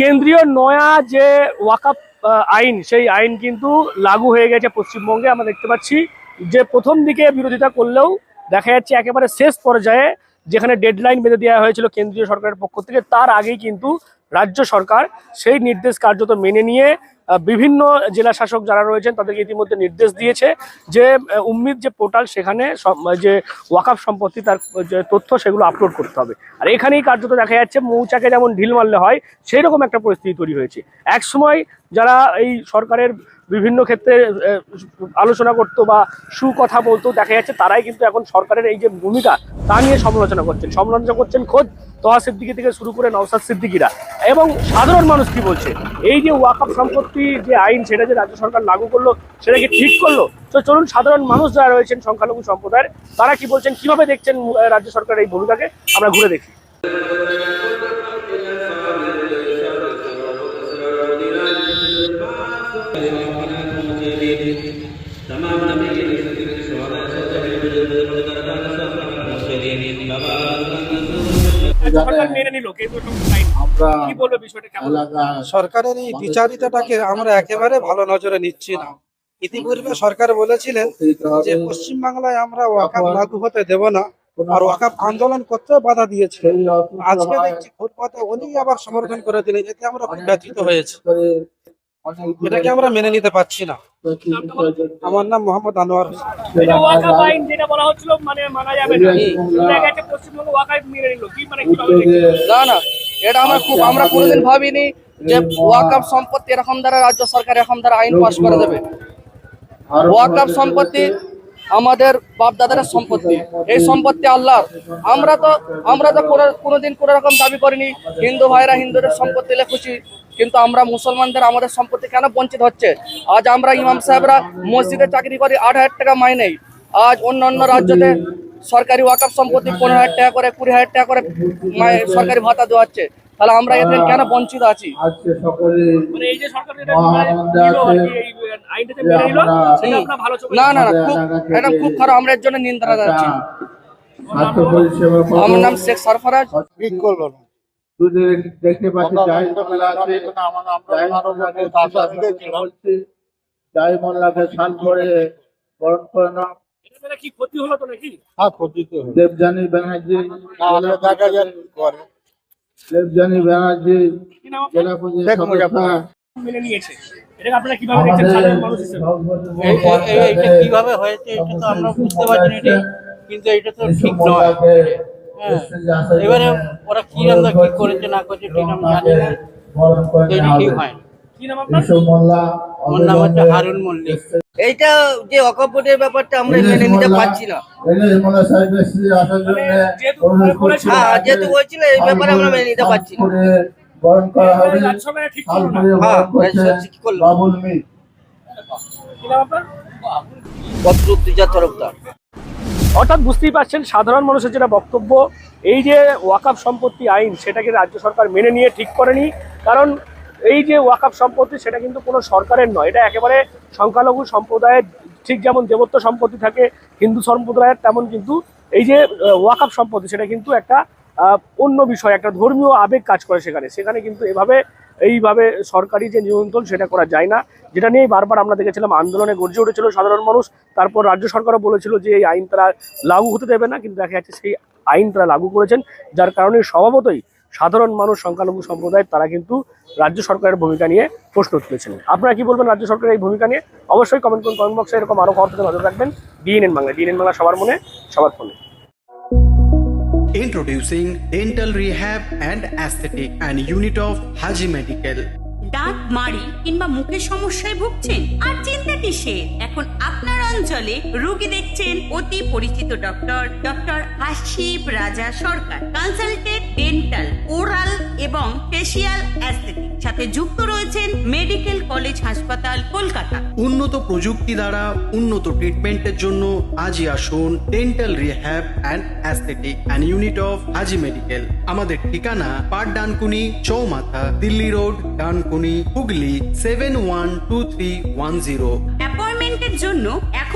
কেন্দ্রীয় নয়া যে ওয়াকাপ আইন, সেই আইন কিন্তু লাগু হয়ে গেছে পশ্চিমবঙ্গে, আমরা দেখতে পাচ্ছি। যে প্রথম দিকে বিরোধিতা করলেও দেখা যাচ্ছে একেবারে শেষ পর্যায়ে যেখানে ডেডলাইন বেঁধে দেওয়া হয়েছিল কেন্দ্রীয় সরকারের পক্ষ থেকে, তার আগেই কিন্তু রাজ্য সরকার সেই নির্দেশ কার্যত মেনে নিয়ে বিভিন্ন জেলা শাসক যারা রয়েছেন তাদেরকে ইতিমধ্যে নির্দেশ দিয়েছে যে উম্মিদ যে পোর্টাল সেখানে যে ওয়াকাফ সম্পত্তি তার যে তথ্য সেগুলো আপলোড করতে হবে। আর এখানেই কার্যত দেখা যাচ্ছে মৌচাকে যেমন ঢিল মারলে হয় সেই রকম একটা পরিস্থিতি তৈরি হয়েছে। এক সময় যারা এই সরকারের বিভিন্ন ক্ষেত্রে আলোচনা করতো বা সুকথা বলতো, দেখা যাচ্ছে তারাই কিন্তু এখন সরকারের এই যে ভূমিকা তা নিয়ে সমালোচনা করছেন। সমালোচনা করছেন খোদ তোহা সিদ্দিকি থেকে শুরু করে নওসাদ সিদ্দিকিরা। এবং সাধারণ মানুষ কি বলছে? এই যে ওয়াকফ সম্পত্তি যে আইন, সেটা যে রাজ্য সরকার লাগু করল, সেটা কি ঠিক করল? তো চলুন, সাধারণ মানুষ যারা রয়েছেন সংখ্যালঘু সম্প্রদায়ের, তারা কি বলছেন? কীভাবে দেখছেন রাজ্য সরকার এই ভূমিকাকে? আমরা ঘুরে দেখি। সরকার মেনে নিল কেন্দ্র সরকার আইন আমরা কি বলবে বিষয়টা কেমন? সরকারের এই বিচারিতাটাকে আমরা একেবারে ভালো নজরে নিচ্ছি না। ইতিপূর্বে সরকার বলেছিলেন যে পশ্চিম বাংলায় আমরা ওয়াকাপ লাগু হতে দেব না আর ওয়াকাপ আন্দোলন করতে বাধা দিয়েছে। আজকে দেখছি ফুটপাতে উনি আবার সমর্থন করে দিলেন এতে আমরা ব্যথিত হয়েছে। এটাকে আমরা মেনে নিতে পারছি না। আমার নাম মোহাম্মদ আনোয়ার মানে মানা? না। না এটা আমরা খুব আমরা কোনোদিন ভাবিনি যে ওয়াকাপ সম্পত্তি এরকম দ্বারা রাজ্য সরকার এরকম দ্বারা আইন পাশ করে দেবে। ওয়াকাপ সম্পত্তি আমাদের বাপ দাদার সম্পত্তি। এই সম্পত্তি আল্লাহর। আমরা তো আমরা তো কোনো কোনোদিন কোনো রকম দাবি করিনি হিন্দু ভাইরা হিন্দুদের সম্পত্তি দিলে খুশি কিন্তু আমরা মুসলমানদের আমাদের সম্পত্তি কেন বঞ্চিত হচ্ছে? আজ আমরা ইমাম সাহেবরা মসজিদে চাকরি করি আট হাজার টাকা মাইনে আজ অন্য অন্য রাজ্যতে সরকারি ওয়াকাপ সম্পত্তি পনেরো হাজার টাকা করে কুড়ি হাজার টাকা করে মায়ে- সরকারি ভাতা দেওয়া হচ্ছে তাহলে আমরা এদের কেন বঞ্চিত আছি? আজকে সকলে মানে এই যে সরকার যেটা নিল আর কি, এই আইনটা যে নিল সেটা আপনার ভালো চোখে না না না খুব এটা খুব খারাপ আমরা এর জন্য নিন্দা জানাচ্ছি। আমার নাম শেখ সরফরাজ। ঠিক করল দেখতে পাচ্ছি যাই মোল্লা আছে যাই মোল্লাকে বলছি যাই মোল্লাকে স্নান করে বরণ করে নাও। কি ক্ষতি হলো তো নাকি? দেবজানী ব্যানার্জি দেবজানী ব্যানার্জি জেলা পরিষদ মেনে নিয়েছে। কীভাবে দেখছেন? সাধারণ মানুষ হিসেবে। এই- এই- এই- কীভাবে হয়েছে এটা তো আমরা বুঝতে পারছি না এটা। কিন্তু এটা তো ঠিক নয়। হ্যাঁ। এবারে ওরা কি আমরা কি করেছে না করেছে ঠিক জানি না। এটা হয় আমার নাম হচ্ছে হারুন মল্লিক। এইটা যে অকপটের ব্যাপারটা আমরা মেনে নিতে পারছি না। যেহেতু বলেছিল, হ্যাঁ এই ব্যাপারে আমরা মেনে নিতে পারছি না। বরণ করা হবে হ্যাঁ। বাবুল মির। তরফদার। অর্থাৎ বুঝতেই পারছেন সাধারণ মানুষের যেটা বক্তব্য এই যে ওয়াকাফ সম্পত্তি আইন সেটাকে রাজ্য সরকার মেনে নিয়ে ঠিক করেনি। কারণ এই যে ওয়াকাফ সম্পত্তি সেটা কিন্তু কোনো সরকারের নয়। এটা একেবারে সংখ্যালঘু সম্প্রদায়ের ঠিক যেমন দেবত্ব সম্পত্তি থাকে হিন্দু সম্প্রদায়ের তেমন কিন্তু এই যে আহ, ওয়াকাফ সম্পত্তি সেটা কিন্তু একটা অন্য বিষয়, একটা ধর্মীয় আবেগ কাজ করে সেখানে। সেখানে কিন্তু এভাবে, এইভাবে সরকারি যে নিয়ন্ত্রণ সেটা করা যায় না। যেটা নিয়ে বারবার আমরা দেখেছিলাম, আন্দোলনে গর্জে উঠেছিল সাধারণ মানুষ। তারপর রাজ্য সরকারও বলেছিল যে এই আইন তারা লাগু হতে দেবে না, কিন্তু দেখা যাচ্ছে সেই আইন তারা লাগু করেছেন। যার কারণে স্বভাবতই সাধারণ মানুষ, সংখ্যালঘু সম্প্রদায়, তারা কিন্তু রাজ্য সরকারের ভূমিকা নিয়ে প্রশ্ন তুলেছেন। আপনারা কি বলবেন রাজ্য সরকারের এই ভূমিকা নিয়ে? অবশ্যই কমেন্ট করুন, কমেন্ট বক্সে এরকম আরও খবর থেকে নজর রাখবেন। ডিএনএন বাংলা ডিএনএন বাংলা সবার মনে, সবার ফোনে। Introducing Dental Rehab and Aesthetic and Unit of Haji Medical. দাঁত মাড়ি কিংবা মুখের সমস্যায় ভুগছেন আর চিন্তা কিসের এখন আপনার অঞ্চলে রোগী দেখছেন অতি পরিচিত doctor doctor Hasib Raja Sarkar. Consultant dental oral এবং ফেসিয়াল অ্যাস্থেটিক সাথে যুক্ত রয়েছেন মেডিকেল কলেজ হাসপাতাল কলকাতা। উন্নত প্রযুক্তি দ্বারা উন্নত ট্রিটমেন্টের জন্য আজই আসুন dental rehab and aesthetic and unit of Haji medical আমাদের ঠিকানা পাট ডানকুনি চৌমাথা Delhi road Dankuni Hooghly seven one two three one zero অ্যাপয়েন্টমেন্টের জন্য